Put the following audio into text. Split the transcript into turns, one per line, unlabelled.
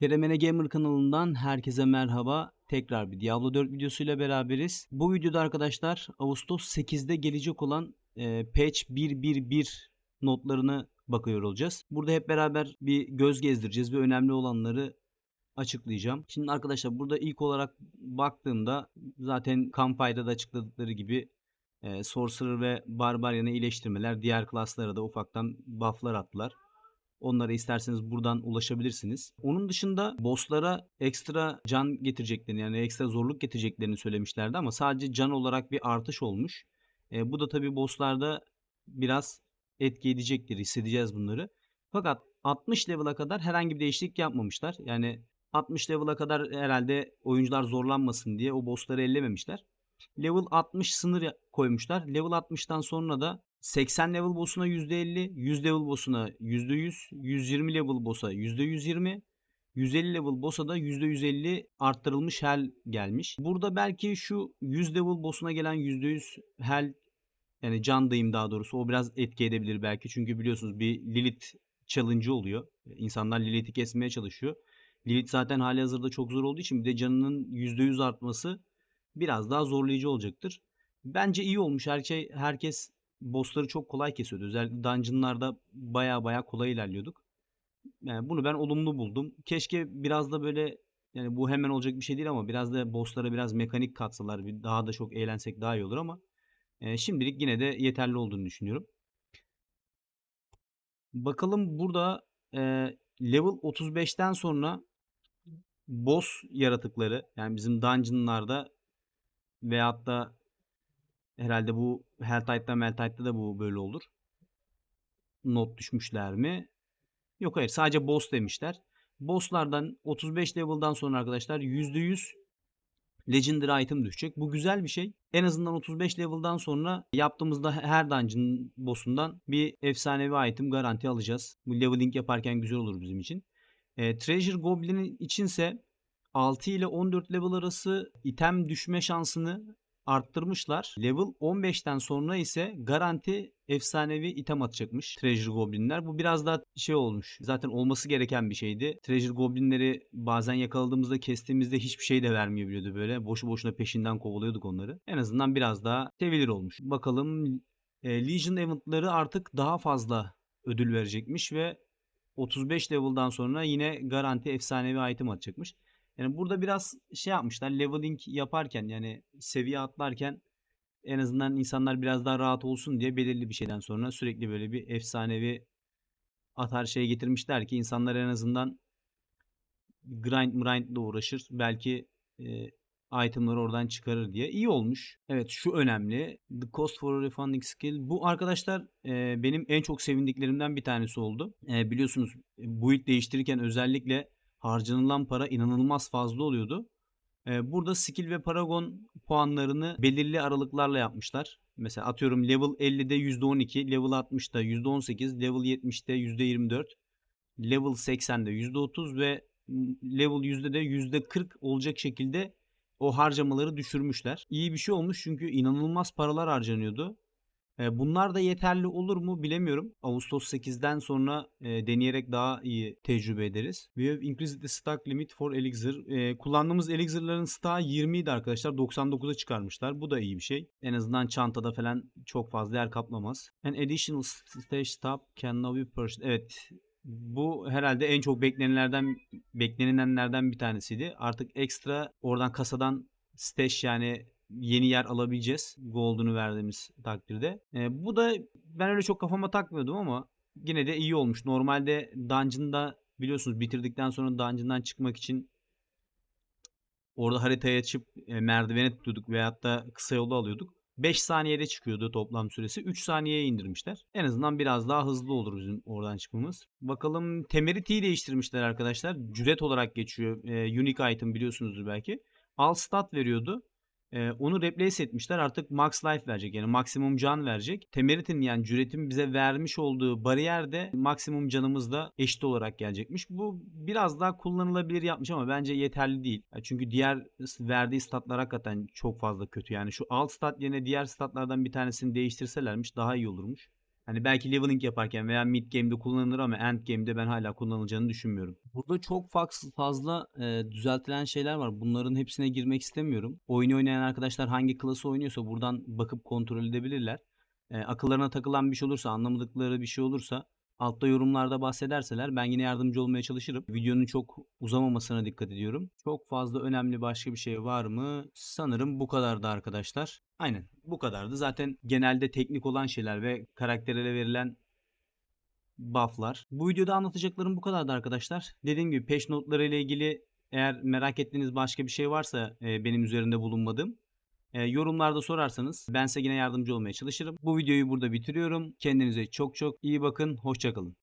Keremene Gamer kanalından herkese merhaba. Tekrar bir Diablo 4 videosuyla beraberiz. Bu videoda arkadaşlar Ağustos 8'de gelecek olan e, patch 1.1.1 notlarını bakıyor olacağız. Burada hep beraber bir göz gezdireceğiz ve önemli olanları açıklayacağım. Şimdi arkadaşlar burada ilk olarak baktığımda zaten Campfire'da da açıkladıkları gibi e, Sorcerer ve Barbarian'a iyileştirmeler, diğer klaslara da ufaktan bufflar attılar. Onlara isterseniz buradan ulaşabilirsiniz. Onun dışında bosslara ekstra can getireceklerini yani ekstra zorluk getireceklerini söylemişlerdi ama sadece can olarak bir artış olmuş. E, bu da tabi bosslarda biraz etki edecektir. Hissedeceğiz bunları. Fakat 60 level'a kadar herhangi bir değişiklik yapmamışlar. Yani 60 level'a kadar herhalde oyuncular zorlanmasın diye o bossları ellememişler. Level 60 sınır koymuşlar. Level 60'tan sonra da 80 level boss'una %50, 100 level boss'una %100, 120 level boss'a %120, 150 level boss'a da %150 arttırılmış hel gelmiş. Burada belki şu 100 level boss'una gelen %100 hel yani can dayım daha doğrusu o biraz etki edebilir belki. Çünkü biliyorsunuz bir Lilith challenge'ı oluyor. İnsanlar Lilith'i kesmeye çalışıyor. Lilith zaten hali hazırda çok zor olduğu için bir de canının %100 artması biraz daha zorlayıcı olacaktır. Bence iyi olmuş. Her şey, herkes bossları çok kolay kesiyordu. Özellikle dungeonlarda baya baya kolay ilerliyorduk. Yani bunu ben olumlu buldum. Keşke biraz da böyle yani bu hemen olacak bir şey değil ama biraz da bosslara biraz mekanik katsalar daha da çok eğlensek daha iyi olur ama e, şimdilik yine de yeterli olduğunu düşünüyorum. Bakalım burada e, level 35'ten sonra boss yaratıkları yani bizim dungeonlarda veyahut da herhalde bu Helltide'da Meltide'da da bu böyle olur. Not düşmüşler mi? Yok hayır sadece boss demişler. Bosslardan 35 level'dan sonra arkadaşlar %100 Legendary item düşecek. Bu güzel bir şey. En azından 35 level'dan sonra yaptığımızda her dungeon boss'undan bir efsanevi item garanti alacağız. Bu leveling yaparken güzel olur bizim için. E, Treasure Goblin'in içinse 6 ile 14 level arası item düşme şansını arttırmışlar. Level 15'ten sonra ise garanti efsanevi item atacakmış Treasure Goblin'ler. Bu biraz daha şey olmuş. Zaten olması gereken bir şeydi. Treasure Goblin'leri bazen yakaladığımızda kestiğimizde hiçbir şey de vermiyor biliyordu böyle. Boşu boşuna peşinden kovalıyorduk onları. En azından biraz daha sevilir olmuş. Bakalım e, Legion eventları artık daha fazla ödül verecekmiş ve 35 level'dan sonra yine garanti efsanevi item atacakmış. Yani burada biraz şey yapmışlar leveling yaparken yani seviye atlarken en azından insanlar biraz daha rahat olsun diye belirli bir şeyden sonra sürekli böyle bir efsanevi atar şey getirmişler ki insanlar en azından grind grind ile uğraşır. Belki e, itemları oradan çıkarır diye. iyi olmuş. Evet şu önemli. The cost for refunding skill. Bu arkadaşlar e, benim en çok sevindiklerimden bir tanesi oldu. E, biliyorsunuz build değiştirirken özellikle harcanılan para inanılmaz fazla oluyordu. Ee, burada skill ve paragon puanlarını belirli aralıklarla yapmışlar. Mesela atıyorum level 50'de %12, level 60'da %18, level 70'de %24, level 80'de %30 ve level de %40 olacak şekilde o harcamaları düşürmüşler. İyi bir şey olmuş çünkü inanılmaz paralar harcanıyordu. Bunlar da yeterli olur mu bilemiyorum. Ağustos 8'den sonra deneyerek daha iyi tecrübe ederiz. We have increased the stock limit for elixir. Kullandığımız elixirlerin stock'ı 20 idi arkadaşlar. 99'a çıkarmışlar. Bu da iyi bir şey. En azından çantada falan çok fazla yer kaplamaz. An additional stage stop can now be purchased. Evet. Bu herhalde en çok beklenilenlerden beklenilenlerden bir tanesiydi. Artık ekstra oradan kasadan stash yani yeni yer alabileceğiz Gold'unu verdiğimiz takdirde. E, bu da ben öyle çok kafama takmıyordum ama yine de iyi olmuş. Normalde Dungeon'da biliyorsunuz bitirdikten sonra Dungeon'dan çıkmak için orada haritaya açıp e, merdivene tutuyorduk veyahut da kısa yolu alıyorduk. 5 saniyede çıkıyordu toplam süresi. 3 saniyeye indirmişler. En azından biraz daha hızlı olur bizim oradan çıkmamız. Bakalım Temerity'yi değiştirmişler arkadaşlar. Cüret olarak geçiyor. E, unique item biliyorsunuzdur belki. All stat veriyordu. Ee, onu replace etmişler. Artık max life verecek. Yani maksimum can verecek. Temeritin yani cüretin bize vermiş olduğu bariyer de maksimum canımızla eşit olarak gelecekmiş. Bu biraz daha kullanılabilir yapmış ama bence yeterli değil. Çünkü diğer verdiği statlar hakikaten çok fazla kötü. Yani şu alt stat yerine diğer statlardan bir tanesini değiştirselermiş daha iyi olurmuş. Hani belki leveling yaparken veya mid game'de kullanılır ama end game'de ben hala kullanılacağını düşünmüyorum. Burada çok faz- fazla e, düzeltilen şeyler var. Bunların hepsine girmek istemiyorum. Oyunu oynayan arkadaşlar hangi klası oynuyorsa buradan bakıp kontrol edebilirler. E, akıllarına takılan bir şey olursa, anlamadıkları bir şey olursa altta yorumlarda bahsederseler ben yine yardımcı olmaya çalışırım. Videonun çok uzamamasına dikkat ediyorum. Çok fazla önemli başka bir şey var mı? Sanırım bu kadardı arkadaşlar. Aynen bu kadardı. Zaten genelde teknik olan şeyler ve karakterlere verilen bufflar. Bu videoda anlatacaklarım bu kadardı arkadaşlar. Dediğim gibi patch notları ile ilgili eğer merak ettiğiniz başka bir şey varsa e, benim üzerinde bulunmadığım e, yorumlarda sorarsanız ben size yine yardımcı olmaya çalışırım. Bu videoyu burada bitiriyorum. Kendinize çok çok iyi bakın. Hoşçakalın.